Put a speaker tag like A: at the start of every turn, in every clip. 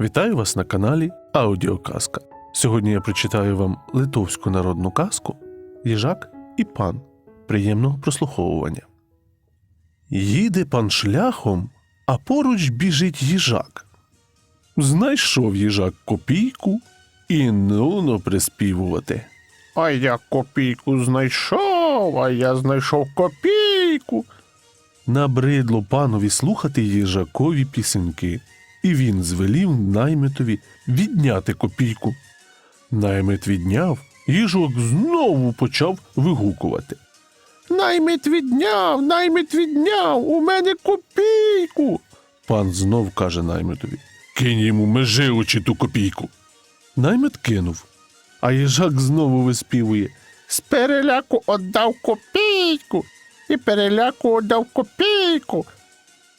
A: Вітаю вас на каналі Аудіоказка. Сьогодні я прочитаю вам литовську народну казку Їжак і пан. Приємного прослуховування. Їде пан шляхом, а поруч біжить їжак. Знайшов їжак копійку і нуно приспівувати.
B: А я копійку знайшов, а я знайшов копійку.
A: Набридло панові слухати їжакові пісеньки, і він звелів наймитові відняти копійку. Наймит відняв, їжок знову почав вигукувати.
B: Наймит відняв, наймит відняв, у мене копійку.
A: Пан знов каже наймитові Кинь йому межи очі ту копійку. Наймит кинув, а їжак знову виспівує.
B: З переляку отдав копійку, і переляку отдав копійку.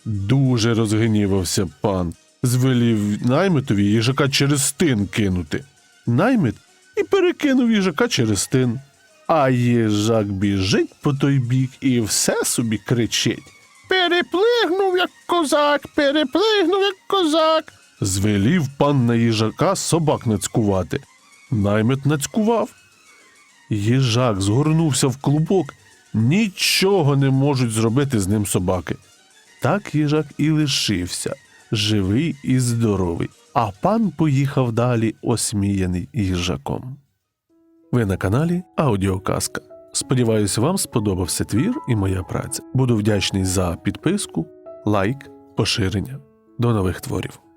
A: Дуже розгнівався пан, звелів наймитові їжака через тин кинути. Наймит і перекинув їжака через тин. А їжак біжить по той бік і все собі кричить.
B: Переплигнув, як козак, переплигнув, як козак.
A: Звелів пан на їжака собак нацькувати. Наймит нацькував. Їжак згорнувся в клубок, нічого не можуть зробити з ним собаки. Так їжак і лишився, живий і здоровий, а пан поїхав далі осміяний їжаком. Ви на каналі Аудіоказка. Сподіваюсь, вам сподобався твір і моя праця. Буду вдячний за підписку, лайк, поширення. До нових творів.